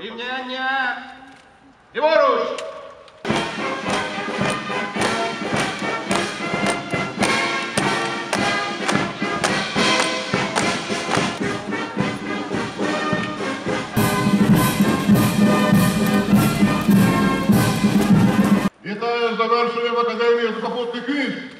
Рівняння. Ліворуч! Вітаю, завершуємо Академію сухопутних військ!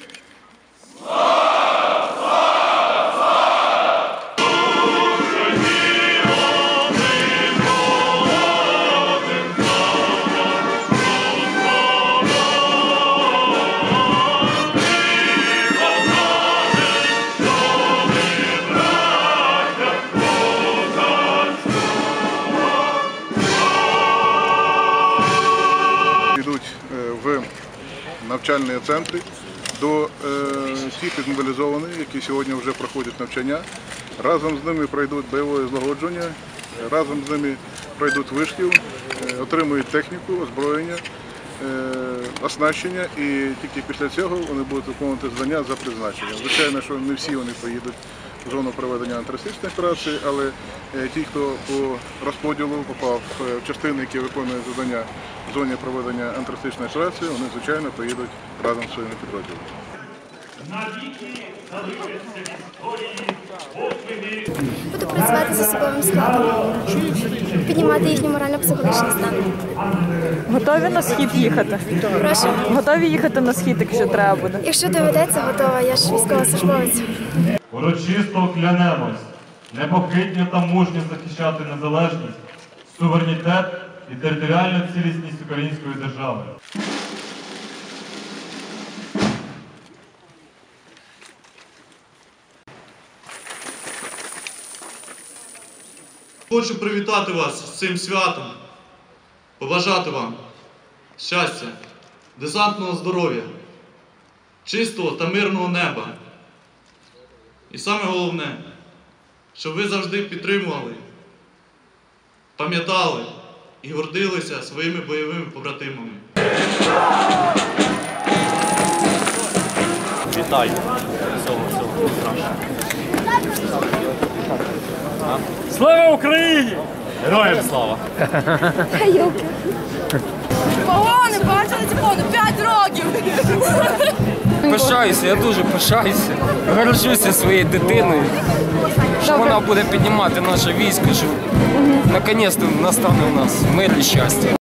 Навчальні центри, до е, тих мобілізованих, які сьогодні вже проходять навчання. Разом з ними пройдуть бойове злагодження, разом з ними пройдуть вишкіл, е, отримують техніку, озброєння, е, оснащення і тільки після цього вони будуть виконувати звання за призначенням. Звичайно, що не всі вони поїдуть зону проведення антитерористичної операції, але е, ті, хто по розподілу попав е, в частини, які виконують завдання в зоні проведення антитерористичної операції, вони звичайно поїдуть разом з своїми підрозділами. навіки залишаться історії подвиги Буду працювати з особовим складом, піднімати їхній морально-психологічний стан. Готові на схід їхати? Прошу, Готові їхати на схід, якщо треба буде. якщо доведеться, готова, я ж військовослужбовець. Урочисто клянемось непохитно та мужньо захищати незалежність, суверенітет і територіальну цілісність української держави. Хочу привітати вас з цим святом, побажати вам щастя, десантного здоров'я, чистого та мирного неба. І саме головне, щоб ви завжди підтримували, пам'ятали і гордилися своїми бойовими побратимами. Вітаю. Всього, всього найкращого. Слава Україні! Героям слава! Погони, бачили ці погони? П'ять років! Пишаюся, я дуже пишаюся. Горжуся своєю дитиною. Що вона буде піднімати наше військо, що наконець-то настане у нас мир і щастя.